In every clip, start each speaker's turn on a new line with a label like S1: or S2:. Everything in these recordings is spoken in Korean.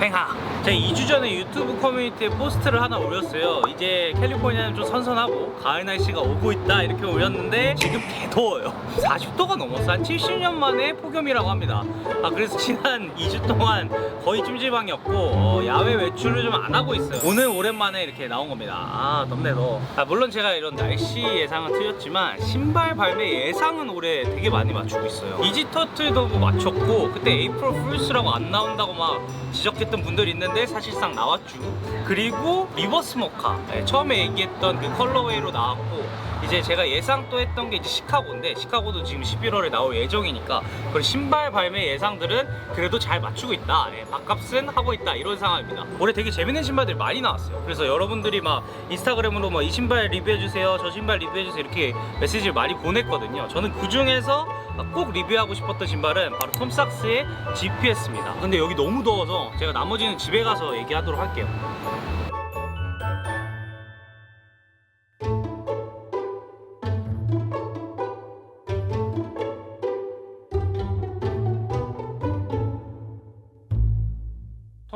S1: 횡하 제가 2주 전에 유튜브 커뮤니티에 포스트를 하나 올렸어요. 이제 캘리포니아는 좀 선선하고 가을 날씨가 오고 있다 이렇게 올렸는데 지금 개더워요. 40도가 넘었어. 한 70년 만에 폭염이라고 합니다. 아 그래서 지난 2주 동안 거의 찜질방이었고 어, 야외 외출을 좀 안 하고 있어요. 오늘 오랜만에 이렇게 나온 겁니다. 아 덥네 더. 아, 물론 제가 이런 날씨 예상은 틀렸지만 신발 발매 예상은 올해 되게 많이 맞추고 있어요. 이지터틀도 뭐 맞췄고 그때 에이프릴 풀스라고 안 나온다고 막 지적했던 분들이 있는데 사실상 나왔죠. 그리고 리버스 모카. 네, 처음에 얘기했던 그 컬러웨이로 나왔고 이제 제가 예상 또 했던 게 이제 시카고인데 시카고도 지금 11월에 나올 예정이니까 그런 신발 발매 예상들은 그래도 잘 맞추고 있다. 예, 밥값은 하고 있다. 이런 상황입니다. 올해 되게 재밌는 신발들이 많이 나왔어요. 그래서 여러분들이 막 인스타그램으로 막 이 신발 리뷰해주세요 저 신발 리뷰해주세요 이렇게 메시지를 많이 보냈거든요. 저는 그 중에서 꼭 리뷰하고 싶었던 신발은 바로 톰삭스의 GPS입니다. 근데 여기 너무 더워서 제가 나머지는 집에 가서 얘기하도록 할게요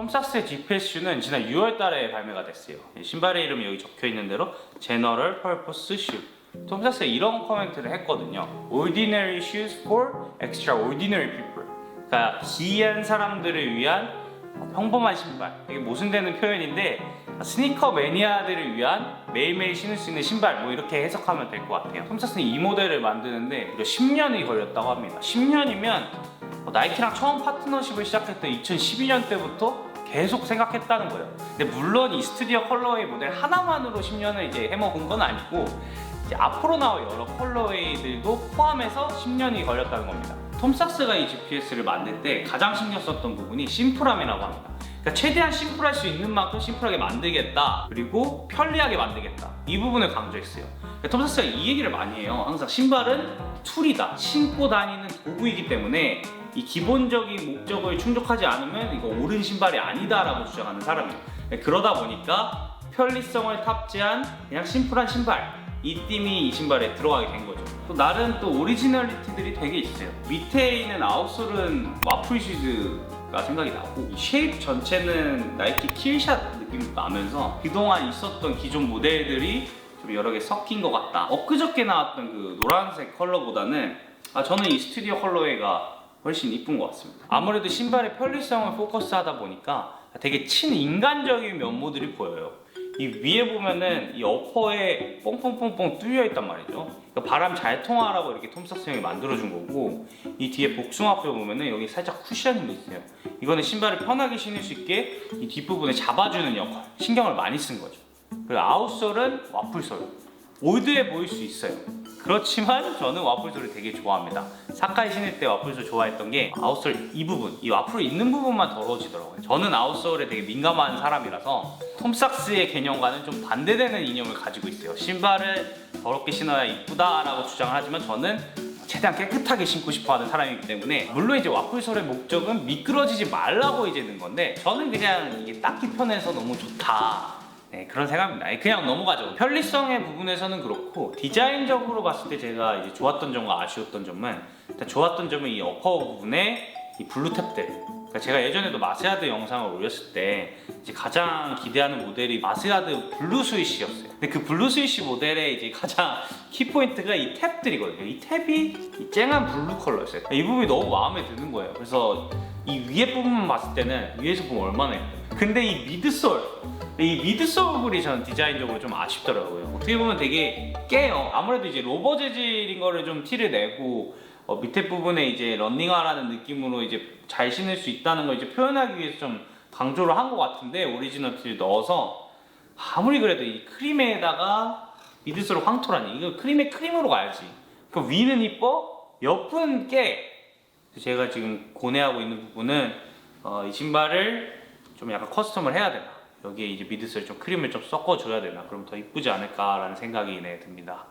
S1: 톰삭스의 GPS 슈는 지난 6월 달에 발매가 됐어요. 이 신발의 이름이 여기 적혀 있는 대로 General Purpose Shoe. 톰삭스가 이런 코멘트를 했거든요. Ordinary shoes for extraordinary people. 그러니까 기이한 사람들을 위한 평범한 신발. 이게 모순되는 표현인데 스니커 매니아들을 위한 매일매일 신을 수 있는 신발 뭐 이렇게 해석하면 될 것 같아요. 톰삭스는 이 모델을 만드는데 무려 10년이 걸렸다고 합니다. 10년이면 어, 나이키랑 처음 파트너십을 시작했던 2012년 때부터 계속 생각했다는 거예요. 근데 물론 이 스튜디오 컬러웨이 모델 하나만으로 10년을 이제 해먹은 건 아니고 이제 앞으로 나올 여러 컬러웨이들도 포함해서 10년이 걸렸다는 겁니다. 톰삭스가 이 GPS를 만들 때 가장 신경 썼던 부분이 심플함이라고 합니다. 그러니까 최대한 심플할 수 있는 만큼 심플하게 만들겠다. 그리고 편리하게 만들겠다. 이 부분을 강조했어요. 그러니까 톰삭스가 이 얘기를 많이 해요. 항상 신발은 툴이다. 신고 다니는 도구이기 때문에 이 기본적인 목적을 충족하지 않으면 이거 옳은 신발이 아니다라고 주장하는 사람이에요. 그러다 보니까 편리성을 탑재한 그냥 심플한 신발 이 띠이 이 신발에 들어가게 된 거죠. 또 나름 또 오리지널리티들이 되게 있어요. 밑에 있는 아웃솔은 와플 슈즈가 생각이 나고 이 쉐입 전체는 나이키 킬샷 느낌도 나면서 그동안 있었던 기존 모델들이 좀 여러 개 섞인 것 같다. 엊그저께 나왔던 그 노란색 컬러보다는 아, 저는 이 스튜디오 컬러웨이가 훨씬 이쁜 것 같습니다. 아무래도 신발의 편리성을 포커스하다 보니까 되게 친인간적인 면모들이 보여요. 이 위에 보면은 이 어퍼에 뽕뽕뽕뽕 뚫려 있단 말이죠. 그러니까 바람 잘 통하라고 이렇게 톰삭스 형이 만들어준 거고 이 뒤에 복숭아뼈 보면은 여기 살짝 쿠션이 있어요. 이거는 신발을 편하게 신을 수 있게 이 뒷부분에 잡아주는 역할, 신경을 많이 쓴 거죠. 그리고 아웃솔은 와플솔. 올드해 보일 수 있어요. 그렇지만 저는 와플솔을 되게 좋아합니다. 사카이 신을 때 와플솔 좋아했던 게 아웃솔 이 부분, 이 와플 있는 부분만 더러워지더라고요. 저는 아웃솔에 되게 민감한 사람이라서 톰삭스의 개념과는 좀 반대되는 이념을 가지고 있어요. 신발을 더럽게 신어야 이쁘다라고 주장을 하지만 저는 최대한 깨끗하게 신고 싶어하는 사람이기 때문에 물론 이제 와플솔의 목적은 미끄러지지 말라고 이제 는 건데 저는 그냥 이게 딱히 편해서 너무 좋다. 네, 그런 생각입니다. 아니, 그냥 넘어가죠. 편리성의 부분에서는 그렇고 디자인적으로 봤을 때 제가 이제 좋았던 점과 아쉬웠던 점은 일단 좋았던 점은 이 어퍼 부분에 이 블루 탭들. 그러니까 제가 예전에도 마스야드 영상을 올렸을 때 이제 가장 기대하는 모델이 마스야드 블루 스위시였어요. 근데 그 블루 스위시 모델의 이제 가장 키 포인트가 이 탭들이거든요. 이 탭이 이 쨍한 블루 컬러였어요. 이 부분이 너무 마음에 드는 거예요. 그래서 이 위에 부분만 봤을 때는 위에서 보면 얼마나 예뻐요. 근데 이 미드솔 이 미드솔 부분이 저는 디자인적으로 좀 아쉽더라고요. 어떻게 보면 되게 깨요. 아무래도 이제 로버 재질인 거를 좀 티를 내고 어, 밑에 부분에 이제 런닝화라는 느낌으로 이제 잘 신을 수 있다는 걸 이제 표현하기 위해서 좀 강조를 한 것 같은데 오리지널 티를 넣어서 아무리 그래도 이 크림에다가 미드솔 황토라니 이거 크림에 크림으로 가야지. 그 위는 이뻐 옆은 깨. 제가 지금 고뇌하고 있는 부분은 어, 이 신발을 좀 약간 커스텀을 해야 되나 여기에 이제 미드솔 좀 크림을 좀 섞어줘야 되나? 그럼 더 이쁘지 않을까라는 생각이 네, 듭니다.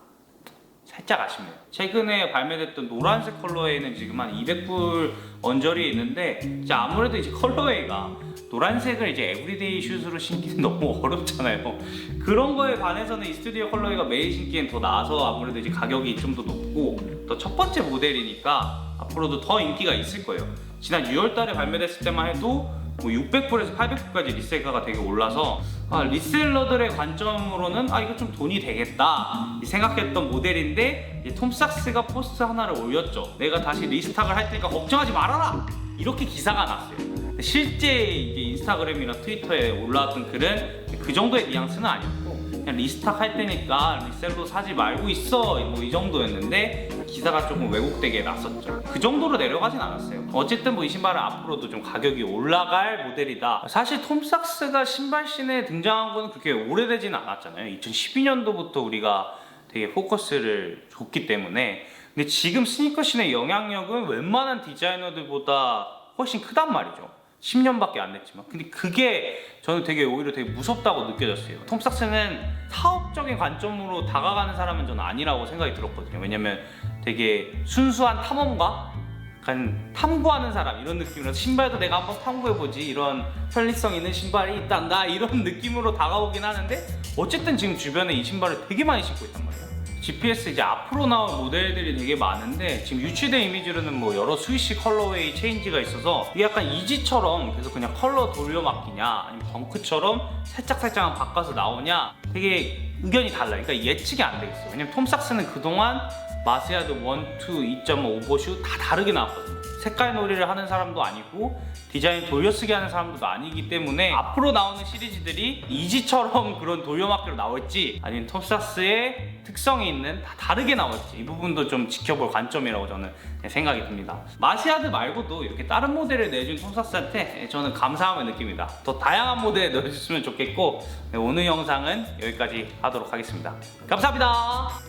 S1: 살짝 아쉽네요. 최근에 발매됐던 노란색 컬러웨이는 지금 한 200불 언저리에 있는데 이제 아무래도 이제 컬러웨이가 노란색을 이제 에브리데이 슛으로 신기는 너무 어렵잖아요. 그런 거에 반해서는 이 스튜디오 컬러웨이가 매일 신기엔 더 나아서 아무래도 이제 가격이 좀 더 높고 또 첫 번째 모델이니까 앞으로도 더 인기가 있을 거예요. 지난 6월 달에 발매됐을 때만 해도 뭐 600불에서 800불까지 리셀가가 되게 올라서 아, 리셀러들의 관점으로는 아 이거 좀 돈이 되겠다 생각했던 모델인데 이제 톰삭스가 포스트 하나를 올렸죠. 내가 다시 리스탁을 할 테니까 걱정하지 말아라 이렇게 기사가 났어요. 실제 인스타그램이나 트위터에 올라왔던 글은 그 정도의 뉘앙스는 아니었고 그냥 리스탁 할 테니까 리셀로 사지 말고 있어 뭐 이 정도였는데 기사가 조금 왜곡되게 났었죠. 그 정도로 내려가진 않았어요. 어쨌든 뭐 이 신발은 앞으로도 좀 가격이 올라갈 모델이다. 사실 톰삭스가 신발 씬에 등장한 거는 그렇게 오래되지는 않았잖아요. 2012년도부터 우리가 되게 포커스를 줬기 때문에 근데 지금 스니커 씬의 영향력은 웬만한 디자이너들보다 훨씬 크단 말이죠. 10년밖에 안 됐지만. 근데 그게 저는 되게 오히려 되게 무섭다고 느껴졌어요. 톰 삭스는 사업적인 관점으로 다가가는 사람은 저는 아니라고 생각이 들었거든요. 왜냐면 되게 순수한 탐험가? 약간 탐구하는 사람 이런 느낌이라서 신발도 내가 한번 탐구해보지 이런 편리성 있는 신발이 있단다 이런 느낌으로 다가오긴 하는데 어쨌든 지금 주변에 이 신발을 되게 많이 신고 있단 말이에요 GPS 이제 앞으로 나올 모델들이 되게 많은데 지금 유출된 이미지로는 뭐 여러 스위시 컬러웨이 체인지가 있어서 이게 약간 이지처럼 계속 그냥 컬러 돌려막기냐 아니면 덩크처럼 살짝살짝 바꿔서 나오냐 되게 의견이 달라요. 그러니까 예측이 안 되겠어요. 왜냐면 톰 삭스는 그동안 마스야드 1, 2, 2.5 오버슈 다 다르게 나왔거든요. 색깔 놀이를 하는 사람도 아니고 디자인 돌려쓰기 하는 사람도 아니기 때문에 앞으로 나오는 시리즈들이 이지처럼 그런 돌려막기로 나올지 아니면 톱사스의 특성이 있는 다 다르게 나올지 이 부분도 좀 지켜볼 관점이라고 저는 생각이 듭니다. 마시아드 말고도 이렇게 다른 모델을 내준 톱사스한테 저는 감사함을 느낍니다. 더 다양한 모델 넣어줬으면 좋겠고 네, 오늘 영상은 여기까지 하도록 하겠습니다. 감사합니다